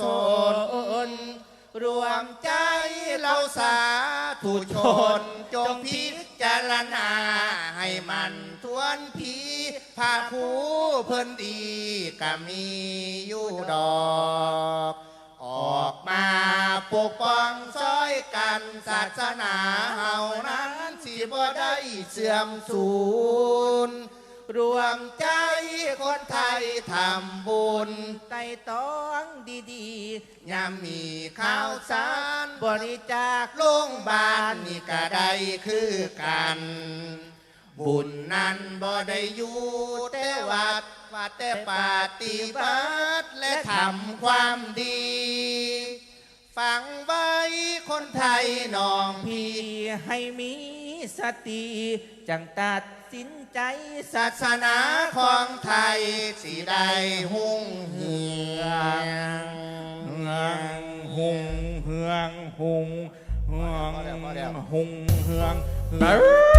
สนรวมใจเราสาธุชน จงพิจารณา ให้มันทวนพีพาผู้เพิ่นดีก็มีอยู่ดอก ออกมาปกป้องซอยกันศาสนาเฮานั้นสิบ่ได้เสื่อมสูญรวมใจำบุญไต่ต้องดีๆยามมีข้าวสารบริจาคโรงพยาบาลนี่ก็ได้คือกัน บุญนั้นบ่ได้อยู่แต่วัดว่าแต่ปฏิบัติและทำความดีฟังไว้คนไทยน้องพี่ให้มี สติจังตัดสินใจสัศาตย์สนาของไทยสิได้หุ่งเหืองเฮืองหุงเฮืองหุงเฮืองพอแล้วพอแล้วหุงเฮืองเฮือง